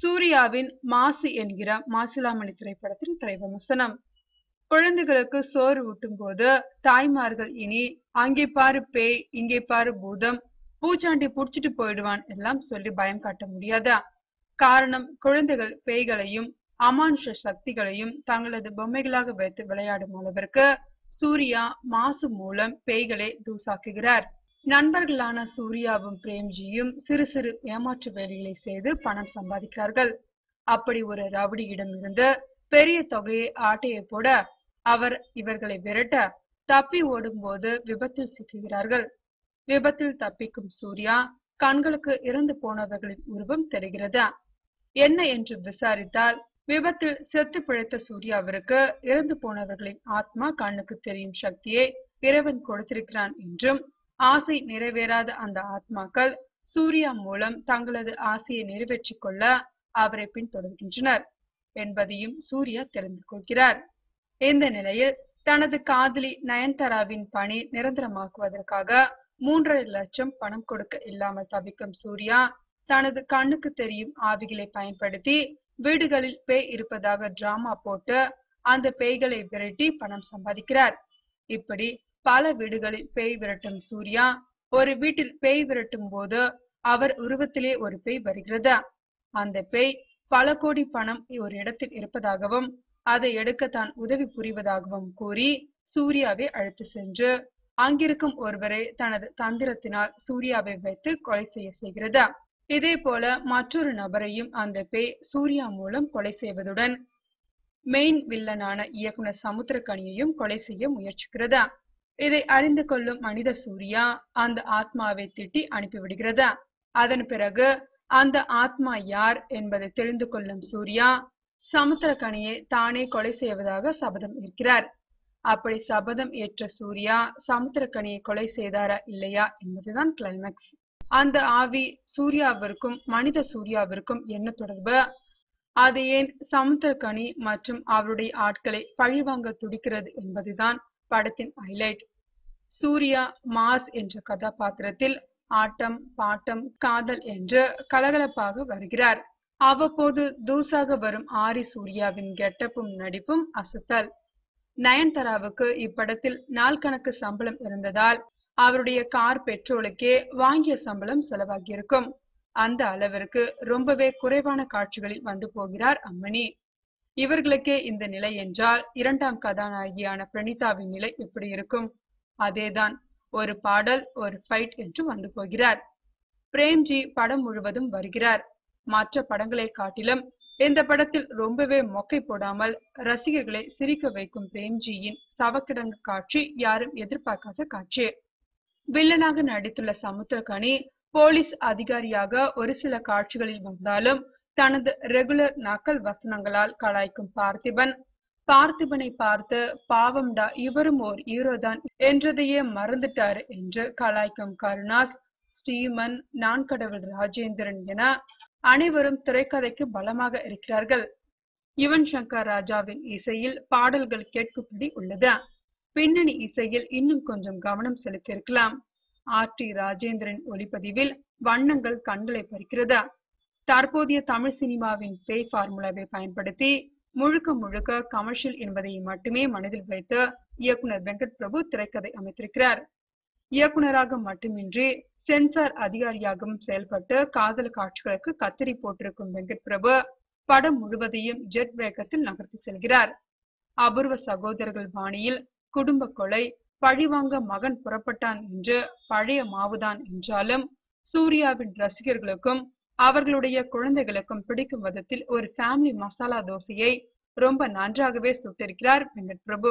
சூர்யாவின் மாசு என்கிற மாசிலாமணி திரைப்படத்தின் திரைவிமர்சனம். குழந்தைகளுக்கு சோறு ஊட்டும் போது தாய்மார்கள் இனி அங்கே பாரு பேய் இங்கே பாரு பூதம் பூச்சாண்டி புடிச்சிட்டு போயிடுவான் எல்லாம் சொல்லி பயம் காட்ட முடியாதா? காரணம் குழந்தைகள் பேய்களையும் அமானுஷ சக்திகளையும் தங்களது பொம்மைகளாக வைத்து விளையாடும் அளவிற்கு சூர்யா மாசு மூலம் பேய்களை தூசாக்குகிறார் நண்பர்களான சூர்யாவும் பிரேம்ஜியும் சிறு சிறு ஏமாற்று வேலைகளை செய்து பணம் சம்பாதிக்கிறார்கள். அப்படி ஒரு ரவுடியிடம் இருந்து பெரிய தொகையை ஆட்டையை போட அவர் இவர்களை விரட்ட தப்பி ஓடும்போது விபத்தில் சிக்குகிறார்கள். விபத்தில் தப்பிக்கும் சூர்யா கண்களுக்கு இறந்து போனவர்களின் உருவம் தெரிகிறது. என்ன என்று விசாரித்தால் விபத்தில் செத்து பிழைத்த சூர்யாவிற்கு இறந்து போனவர்களின் ஆத்மா கண்ணுக்கு தெரியும் சக்தியை இறைவன் கொடுத்திருக்கிறான் என்றும் ஆசை நிறைவேறாத அந்த ஆத்மாக்கள் சூர்யா மூலம் தங்களது ஆசையை நிறைவேற்றிக் கொள்ள அவரை பின்தொடர்கின்றனர் என்பதையும் சூர்யா தெரிந்து கொள்கிறார். இந்த நிலையில் தனது காதலி நயன்தாராவின் பணி நிரந்தரமாக்குவதற்காக மூன்றரை லட்சம் பணம் கொடுக்க இல்லாமல் தவிக்கும் சூர்யா தனது கண்ணுக்கு தெரியும் ஆவிகளை பயன்படுத்தி வீடுகளில் பேய் இருப்பதாக டிராமா போட்டு அந்த பேய்களை விரட்டி பணம் சம்பாதிக்கிறார். இப்படி பல வீடுகளில் பேய் விரட்டும் சூர்யா ஒரு வீட்டில் பேய் விரட்டும் போது அவர் உருவத்திலே ஒரு பேய் வருகிறது. அந்த பேய் பல கோடி பணம் ஒரு இடத்தில் இருப்பதாகவும் அதை எடுக்க தான் உதவி புரிவதாகவும் கூறி சூர்யாவை அழைத்து சென்று அங்கிருக்கும் ஒருவரை தனது தந்திரத்தினால் சூர்யாவை வைத்து கொலை செய்ய செய்கிறதா. இதே போல மற்றொரு நபரையும் அந்த பேய் சூர்யா மூலம் கொலை செய்வதுடன் மெயின் வில்லனான இயக்குனர் சமுத்திரக்கனியையும் கொலை செய்ய முயற்சிக்கிறதா. இதை அறிந்து கொள்ளும் மனித சூர்யா அந்த ஆத்மாவை திட்டி அனுப்பிவிடுகிறது? அதன் பிறகு அந்த ஆத்மா யார் என்பதை தெரிந்து கொள்ளும் சூர்யா சமுத்திரக்கனியை தானே கொலை செய்வதாக சபதம் இருக்கிறார் அப்படி சபதம் ஏற்ற சூர்யா சமுத்திரக்கனியை கொலை செய்தாரா இல்லையா என்பதுதான் கிளைமேக்ஸ் அந்த ஆவி சூர்யாவிற்கும் மனித சூர்யாவிற்கும் என்ன தொடர்பு? அது ஏன் சமுத்திரக்கனி மற்றும் அவருடைய ஆட்களை பழிவாங்க துடிக்கிறது என்பதுதான் படத்தின் ஹைலைட் சூர்யா மாஸ் என்ற கதாபாத்திரத்தில் ஆட்டம் பாட்டம் காதல் என்று கலகலப்பாக வருகிறார். அவ்வப்போது தூசாக வரும் ஆரி சூர்யாவின் கெட்டப்பும் நடிப்பும் அசத்தல். நயன்தாராவுக்கு இப்படத்தில் நாள் கணக்கு சம்பளம் இருந்ததால் அவருடைய கார் பெட்ரோலுக்கே வாங்கிய சம்பளம் செலவாகியிருக்கும். அந்த அளவிற்கு ரொம்பவே குறைவான காட்சிகளில் வந்து போகிறார் அம்மணி. இவர்களுக்கே இந்த நிலை என்றால் இரண்டாம் கதாநாயகியான பிரணிதாவின் நிலை எப்படி இருக்கும்? அதேதான் ஒரு பாடல் ஒரு ஃபைட் என்று வந்து போகிறார். பிரேம்ஜி படம் முழுவதும் வருகிறார். மற்ற படங்களை காட்டிலும் இந்த படத்தில் ரொம்பவே மொக்கை போடாமல் ரசிகர்களை சிரிக்க வைக்கும் பிரேம்ஜியின் சவக்கிடங்கு காட்சி யாரும் எதிர்பார்க்காத காட்சி. வில்லனாக நடித்துள்ள சமுத்திரகனி போலீஸ் அதிகாரியாக ஒரு சில காட்சிகளில் வந்தாலும் தனது ரெகுலர் நக்கல் வசனங்களால் கலாய்க்கும் பார்த்திபன். பார்த்திபனை பார்த்து பாவம்டா இவரும் ஓர் ஹீரோதான் என்றதையே மறந்துட்டாரு என்று கலாய்க்கும் கருணாஸ். ஸ்ரீமன் நான் கடவுள் ராஜேந்திரன் என அனைவரும் திரைக்கதைக்கு பலமாக இருக்கிறார்கள். யுவன் சங்கர் ராஜாவின் இசையில் பாடல்கள் கேட்கும்படி உள்ளது. பின்னணி இசையில் இன்னும் கொஞ்சம் கவனம் செலுத்தியிருக்கலாம். ஆர். டி. ராஜேந்திரன் ஒளிப்பதிவில் வண்ணங்கள் கண்களை பறிக்கிறதா. தற்போதைய தமிழ் சினிமாவின் பேய் ஃபார்முலாவை பயன்படுத்தி முழுக்க முழுக்க கமர்ஷியல் என்பதை மட்டுமே மனதில் வைத்து இயக்குனர் வெங்கட் பிரபு திரைக்கதை அமைத்திருக்கிறார். இயக்குனராக மட்டுமின்றி சென்சார் அதிகாரியாகவும் செயல்பட்டு காதல் காட்சிகளுக்கு கத்திரி போட்டிருக்கும் வெங்கட் பிரபு படம் முழுவதையும் ஜெட் வேகத்தில் நகர்த்தி செல்கிறார். அபூர்வ சகோதரர்கள் பாணியில் குடும்ப கொலை பழிவாங்க மகன் புறப்பட்டான் என்று பழைய மாவுதான் என்றாலும் சூர்யாவின் ரசிகர்களுக்கும் அவர்களுடைய குழந்தைகளுக்கும் பிடிக்கும் விதத்தில் ஒரு ஃபேமிலி மசாலா தோசையை ரொம்ப நன்றாகவே சுட்டிருக்கிறார் வெங்கட் பிரபு